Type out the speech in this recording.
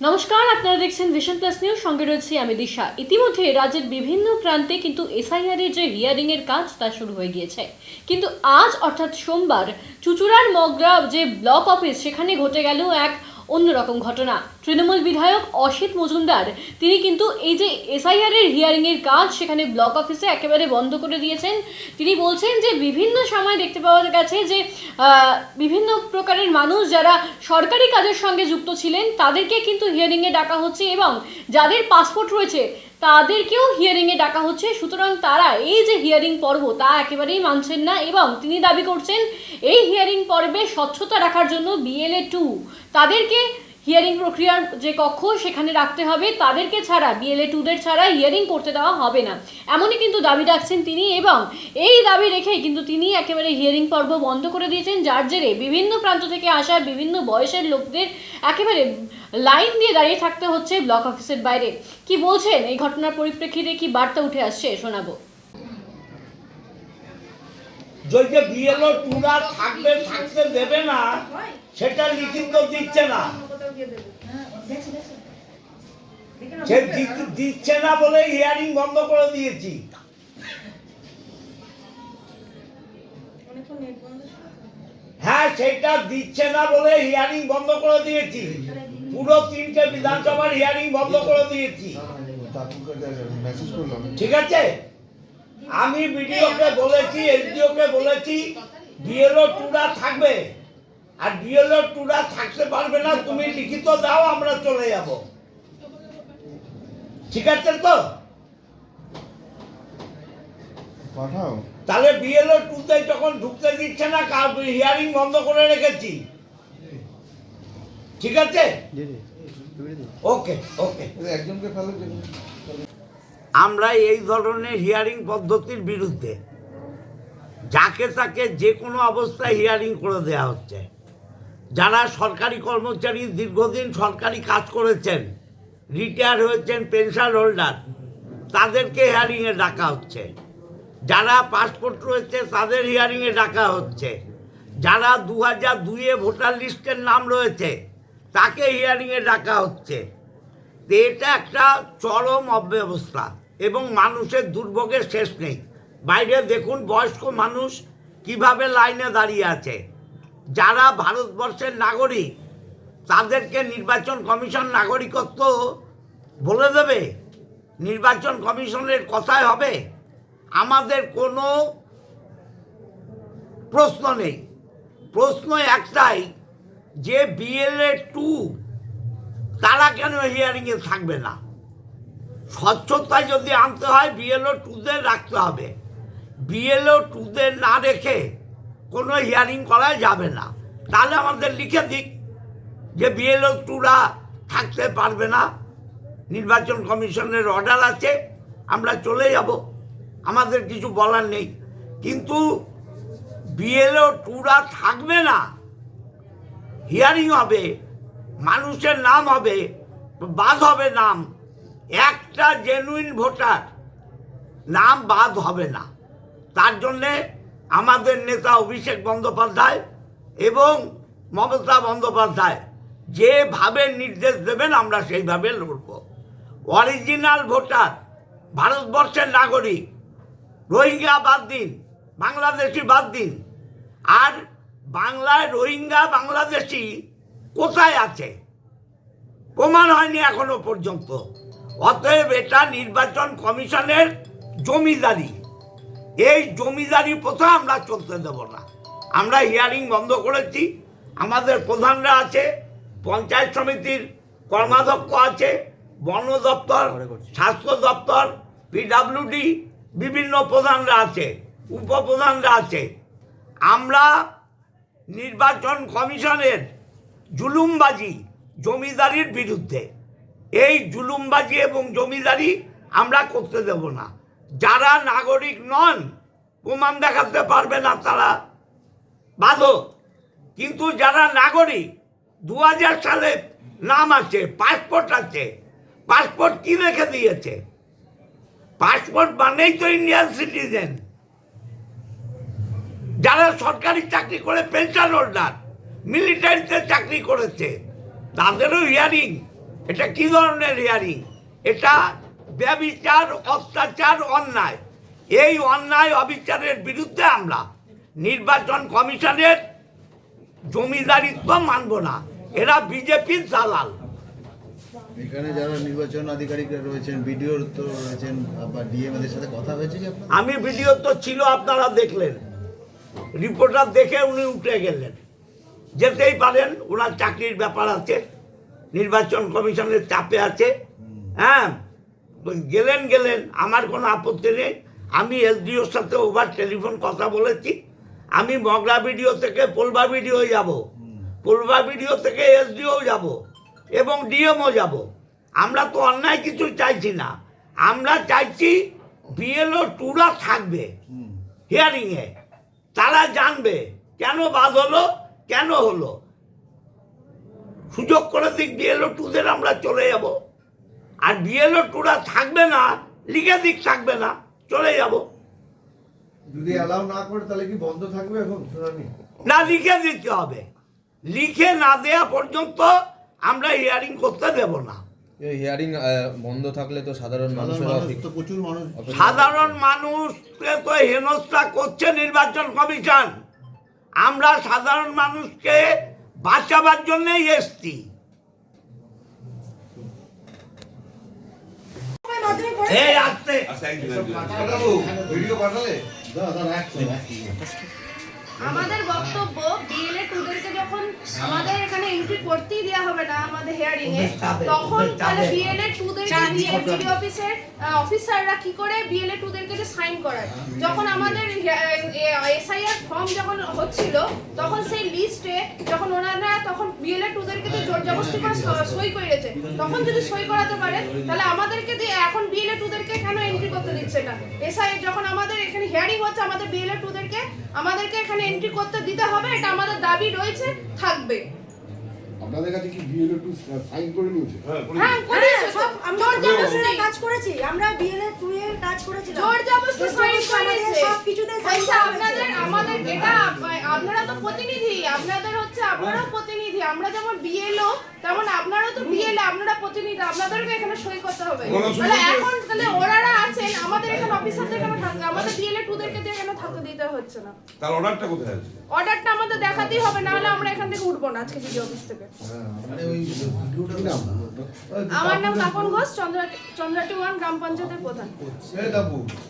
নমস্কার, আপনারা দেখছেন ভিশন প্লাস নিউজ সঙ্গে রয়েছি আমি দিশা। ইতিমধ্যে রাজ্যের বিভিন্ন প্রান্তে কিন্তু এসআইআর এর যে হিয়ারিং এর কাজ তা শুরু হয়ে গিয়েছে। কিন্তু আজ, অর্থাৎ সোমবার, চুচুড়ার মগরা যে ব্লক অফিস সেখানে ঘটে গেল এক অন্যরকম ঘটনা। তৃণমূল বিধায়ক অসিত মজুমদার, তিনি কিন্তু এই যে এসআইআর এর হিয়ারিং এর কাজ সেখানে ব্লক অফিসে একেবারে বন্ধ করে দিয়েছেন। তিনি বলছেন যে বিভিন্ন সময় দেখতে পাওয়া গেছে যে বিভিন্ন প্রকারের মানুষ যারা সরকারি কাজের সঙ্গে যুক্ত ছিলেন, তাদেরকে কিন্তু হিয়ারিংয়ে ডাকা হচ্ছে এবং যাদের পাসপোর্ট রয়েছে তাদেরকেও হিয়ারিংয়ে ডাকা হচ্ছে। সুতরাং তারা এই যে হিয়ারিং পর্ব, তা একেবারেই মানছেন না এবং তিনি দাবি করছেন, এই হিয়ারিং পর্বে স্বচ্ছতা রাখার জন্য বিএলএ টু তাদেরকে হিয়ারিং প্রক্রিয়ার যে কক্ষ সেখানে রাখতে হবে, তাদেরকে ছাড়া বিএলএ টুদের ছাড়া হিয়ারিং করতে দেওয়া হবে না। এমনই কিন্তু দাবি রাখছেন তিনি এবং এই দাবি রেখেই কিন্তু তিনি একেবারে হিয়ারিং পর্ব বন্ধ করে দিয়েছেন, যার জেরে বিভিন্ন প্রান্ত থেকে আসা বিভিন্ন বয়সের লোকদের একেবারে লাইন দিয়ে দাঁড়িয়ে থাকতে হচ্ছে ব্লক অফিসের বাইরে। কি বলছেন? এই ঘটনার পরিপ্রেক্ষিতে কি বার্তা উঠে আসছে? শোনাবো। যদি বিএলও টুরা থাকবে, থাকতে দেবে না, সেটা লিখিত দিচ্ছে না। সে দিচ্ছে না বলে হিয়ারিং বন্ধ করে দিয়েছি। হ্যাঁ সেটা দিচ্ছে না বলে হিয়ারিং বন্ধ করে দিয়েছি। পুরো তিনটে বিধানসভার হিয়ারিং বন্ধ করে দিয়েছি। ঠিক আছে? আমি বিডিওকে বলেছি এসডিওকে বলেছি বিএলও টুরা থাকবে। আর বিএলও টুরা থাকতে পারবে না তুমি লিখিত দাও আমরা চলে যাব। ঠিক আছে তো? পাঠাও। তাহলে বিএলও টুতে যখন ঢুকতে দিচ্ছে না হিয়ারিং বন্ধ করে রেখেছি। ঠিক আছে? ওকে ওকে। একজনকে আমরা এই ধরনের হিয়ারিং পদ্ধতির বিরুদ্ধে যাকে তাকে যে কোনো অবস্থায় হিয়ারিং করে দেওয়া হচ্ছে। যারা সরকারি কর্মচারী দীর্ঘদিন সরকারি কাজ করেছেন রিটায়ার হয়েছেন পেনশন হোল্ডার তাদেরকে হিয়ারিংয়ে ডাকা হচ্ছে। যারা পাসপোর্ট রয়েছে, তাদের হিয়ারিংয়ে ডাকা হচ্ছে। যারা দু হাজার দুইয়ে ভোটার লিস্টের নাম রয়েছে, তাকে হিয়ারিংয়ে ডাকা হচ্ছে। এটা একটা চরম অব্যবস্থা এবং মানুষের দুর্ভোগের শেষ নেই। বাইরে দেখুন বয়স্ক মানুষ কীভাবে লাইনে দাঁড়িয়ে আছে। যারা ভারতবর্ষের নাগরিক, তাদেরকে নির্বাচন কমিশন নাগরিকত্ব বলে দেবে? নির্বাচন কমিশনের কথায় হবে? আমাদের কোনো প্রশ্ন নেই। প্রশ্ন একটাই, যে বিএলএ টু, তারা কেন হিয়ারিংয়ে থাকবে না? স্বচ্ছতা যদি আনতে হয়, বিএলও টুদের রাখতে হবে। বিএলও টুদের না রেখে কোনো হিয়ারিং করা যাবে না। তাহলে আমাদের লিখে দিক যে বিএলও টুরা থাকতে পারবে না। নির্বাচন কমিশনের অর্ডার আছে, আমরা চলে যাব। আমাদের কিছু বলার নেই। কিন্তু বিএলও টুরা থাকবে না হিয়ারিং হবে, মানুষের নাম হবে, বাদ হবে নাম। একটা জেনুইন ভোটার নাম বাদ হবে না। তার জন্যে আমাদের নেতা অভিষেক বন্দ্যোপাধ্যায় এবং মমতা বন্দ্যোপাধ্যায়। যেভাবে নির্দেশ দেবেন, আমরা সেইভাবে লড়ব। অরিজিনাল ভোটার, ভারতবর্ষের নাগরিক, রোহিঙ্গা বাদ দিন, বাংলাদেশি বাদ দিন। আর বাংলায় রোহিঙ্গা, বাংলাদেশি কোথায় আছে? প্রমাণ হয়নি এখনও পর্যন্ত। অতএব এটা নির্বাচন কমিশনের জমিদারি। এই জমিদারি প্রথা আমরা চলতে দেব না। আমরা হিয়ারিং বন্ধ করেছি আমাদের প্রধানরা আছে পঞ্চায়েত সমিতির কর্মাধ্যক্ষ আছে বন দপ্তর স্বাস্থ্য দপ্তর পিডাব্লিউডি বিভিন্ন প্রধানরা আছে উপপ্রধানরা আছে। আমরা নির্বাচন কমিশনের জুলুমবাজি জমিদারির বিরুদ্ধে। এই জুলুমবাজি এবং জমিদারি আমরা করতে দেব না। যারা নাগরিক নন প্রমাণ দেখাতে পারবে না তারা। বাধক কিন্তু যারা নাগরিক দু হাজার সালে নাম আছে পাসপোর্ট আছে পাসপোর্ট কি রেখে দিয়েছে? পাসপোর্ট মানেই তো ইন্ডিয়ান সিটিজেন যারা সরকারি চাকরি করে পেনশন হোল্ডার মিলিটারিতে চাকরি করেছে, তাদেরও হিয়ারিং এটা কি ধরনের হিয়ারিং এটা ব্যবিচার, অত্যাচার, অন্যায়। এই অন্যায় অবিচারের বিরুদ্ধে আমরা নির্বাচন কমিশনের জমিদারিত্ব মানব না। এরা বিজেপির দালাল। এখানে যারা নির্বাচন আধিকারিকরা রয়েছেন বিডিওর তো রয়েছেন বা ডিএমএদের সাথে কথা হয়েছে কি আমি ভিডিও তো ছিল আপনারা দেখলেন। রিপোর্টার দেখে উনি উঠে গেলেন। যেতেই পারেন ওনার চাকরির ব্যাপার আছে নির্বাচন কমিশনের চাপে আছে। হ্যাঁ তো গেলেন গেলেন আমার কোনো আপত্তি নেই। আমি এসডিওর সাথে ওভার টেলিফোন কথা বলেছি। আমি মগরা ভিডিও থেকে পোলবা ভিডিও যাব। পোলবা ভিডিও থেকে এসডিও যাব এবং ডিএমও যাব। আমরা তো অন্যায় কিছু চাইছি না। আমরা চাইছি বিএলও টুরা থাকবে হিয়ারিংয়ে। তারা জানবে কেন বাদ হলো, কেন হলো। সুযোগ করে দিক বিএলও টুদের আমরা চলে যাব। আর বিএলও টুরা থাকবে না লিখে দিক থাকবে না। চলে যাব। যদি অ্যালাউ না করে তাহলে কি বন্ধ থাকবে এখন শুনানি? না লিখে দিতে হবে। লিখে না দেয়া পর্যন্ত আমরা হিয়ারিং করতে দেব না। হিয়ারিং বন্ধ থাকলে তো সাধারণ মানুষ তো প্রচুর মানুষ। সাধারণ মানুষকে তো হেনস্থা করছে নির্বাচন কমিশন। আমরা সাধারণ মানুষকে বাঁচাবার জন্যই এসছি। এই আসতে। ভিডিও পাঠালে? আমাদের বক্তব্য বিএলএ টুদেরকে যখন আমাদের এখানে এন্ট্রি করতেই দেওয়া হবে না আমাদের হেয়ারিং এ তখন তাহলে বিএলএ টুদেরকে বিএলএ অফিসের অফিসাররা কি করে বিএলএ টুদেরকে সাইন করায়? যখন আমাদের এসআইআর ফর্ম যখন হচ্ছিল, তখন সেই লিস্টে যখন ওনারা তখন বিএলএ টুদেরকে তো জোর জবরদস্তি করে সই করেছে। তখন যদি সই করাতে পারে তাহলে আমাদেরকে দিয়ে এখন বিএলএ টুদেরকে কেন এন্ট্রি করতে দিচ্ছে না? এসআই যখন আমাদের এখানে হিয়ারিং হচ্ছে, আমাদের বিএলএ টুদেরকে আমাদেরকে এখানে এন্ট্রি করতে দিতে হবে, এটা আমাদের দাবি রয়েছে, থাকবে। আপনাদের কাছে কি বিএলও টু সাইন করে নিয়েছে? হ্যাঁ করেছে সব আমরা জোর জবরদস্তি। কাজ করেছি আমরা বিএলএ টু এর কাজ করেছি জোর জবরদস্তি সাইন করেছে সব কিছুতে বলছে আপনাদের আমাদের এটা আপনারা তো প্রতিনিধি আপনাদের হচ্ছে আপনারাও প্রতিনিধি। আমরা যেমন বিএলও তেমন আপনারাও তো বিএলএ আপনারা প্রতিনিধি। আপনাদেরকে এখানে সই করতে হবে। তাহলে এখন তাহলে ওনারা আছেন আমাদের এখানে অফিসারদের কেন থাকবে আমাদের বিএলএ টুদেরকে দিয়ে কেন থাকতে দিতে হচ্ছে না। তার অর্ডারটা কোথায় আছে? অর্ডারটা আমাদের দেখাতেই হবে না হলে আমরা এখান থেকে উঠবো না আজকে ভিডিও অফিস থেকে। আমার নাম তাপন ঘোষ চন্দ্রাটি চন্দ্রাটি ওয়ান গ্রাম পঞ্চায়েতের প্রধান।